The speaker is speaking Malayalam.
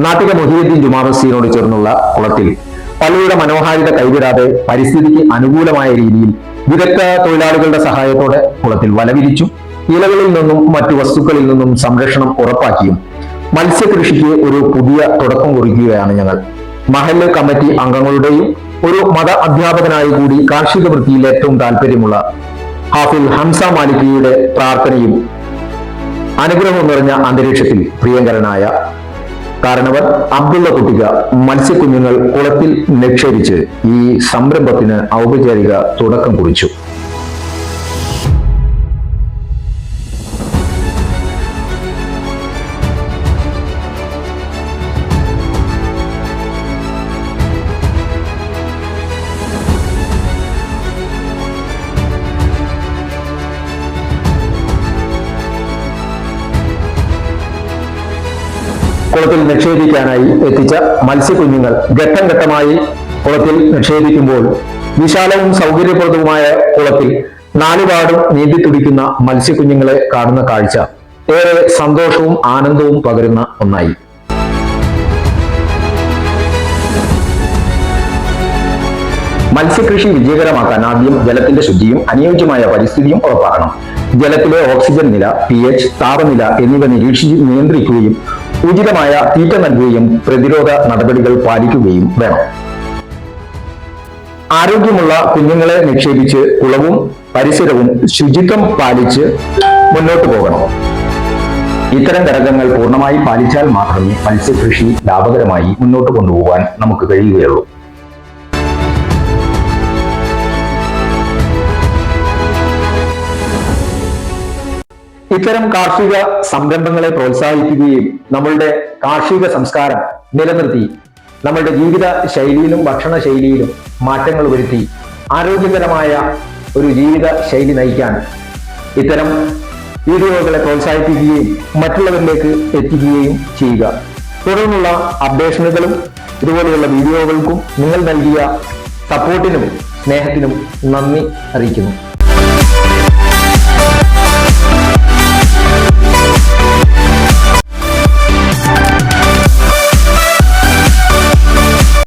നാട്ടിക മൊഹിയുദ്ദീൻ ജുമാ മസ്ജിദിനോട് ചേർന്നുള്ള കുളത്തിൽ പള്ളിയുടെ മനോഹാരിത കൈവിടാതെ പരിസ്ഥിതിക്ക് അനുകൂലമായ രീതിയിൽ വിദഗ്ധ തൊഴിലാളികളുടെ സഹായത്തോടെ കുളത്തിൽ വലവിരിച്ചു ഇലകളിൽ നിന്നും മറ്റു വസ്തുക്കളിൽ നിന്നും സംരക്ഷണം ഉറപ്പാക്കിയും മത്സ്യകൃഷിക്ക് ഒരു പുതിയ തുടക്കം കുറിക്കുകയാണ് ഞങ്ങൾ. മഹല്ല് കമ്മിറ്റി അംഗങ്ങളുടെയും ഒരു മത അധ്യാപകനായി കൂടി കാർഷിക വൃത്തിയിൽ ഏറ്റവും താല്പര്യമുള്ള ഹാഫിൽ ഹംസ മാലിക്കിയുടെ പ്രാർത്ഥനയും അനുഗ്രഹം നിറഞ്ഞ അന്തരീക്ഷത്തിൽ പ്രിയങ്കരനായ കാരണവർ അബ്ദുള്ള കുട്ടിക മത്സ്യക്കുഞ്ഞുങ്ങൾ കുളത്തിൽ നിക്ഷേപിച്ച് ഈ സംരംഭത്തിന് ഔപചാരിക തുടക്കം കുറിച്ചു. കുളത്തിൽ നിക്ഷേപിക്കാനായി എത്തിച്ച മത്സ്യക്കുഞ്ഞുങ്ങൾ ഘട്ടം ഘട്ടമായി കുളത്തിൽ നിക്ഷേപിക്കുമ്പോൾ വിശാലവും സൗകര്യപ്രദവുമായ കുളത്തിൽ നാലുപാടും നീന്തി തുടിക്കുന്ന മത്സ്യക്കുഞ്ഞുങ്ങളെ കാണുന്ന കാഴ്ച ഏറെ സന്തോഷവും ആനന്ദവും പകരുന്ന ഒന്നായി. മത്സ്യകൃഷി വിജയകരമാക്കാൻ ആദ്യം ജലത്തിന്റെ ശുദ്ധിയും അനുയോജ്യമായ പരിസ്ഥിതിയും ഉറപ്പാക്കണം. ജലത്തിലെ ഓക്സിജൻ നില പി എച്ച് താപനില എന്നിവ നിരീക്ഷിച്ച് നിയന്ത്രിക്കുകയും ഉചിതമായ തീറ്റ നൽകുകയും പ്രതിരോധ നടപടികൾ പാലിക്കുകയും വേണം. ആരോഗ്യമുള്ള കുഞ്ഞുങ്ങളെ നിക്ഷേപിച്ച് കുളവും പരിസരവും ശുചിത്വം പാലിച്ച് മുന്നോട്ട് പോകണം. ഇത്തരം ഘടകങ്ങൾ പൂർണമായി പാലിച്ചാൽ മാത്രമേ മത്സ്യകൃഷി ലാഭകരമായി മുന്നോട്ട് കൊണ്ടുപോകാൻ നമുക്ക് കഴിയുകയുള്ളൂ. ഇത്തരം കാർഷിക സംരംഭങ്ങളെ പ്രോത്സാഹിപ്പിക്കുകയും നമ്മളുടെ കാർഷിക സംസ്കാരം നിലനിർത്തി നമ്മളുടെ ജീവിത ശൈലിയിലും ഭക്ഷണ ശൈലിയിലും മാറ്റങ്ങൾ വരുത്തി ആരോഗ്യകരമായ ഒരു ജീവിത ശൈലി നയിക്കാൻ ഇത്തരം വീഡിയോകളെ പ്രോത്സാഹിപ്പിക്കുകയും മറ്റുള്ളവരിലേക്ക് എത്തിക്കുകയും ചെയ്യുക. തുടർന്നുള്ള അപ്ഡേഷനുകളും ഇതുപോലെയുള്ള വീഡിയോകൾക്കും നിങ്ങൾ നൽകിയ സപ്പോർട്ടിനും സ്നേഹത്തിനും നന്ദി അറിയിക്കുന്നു.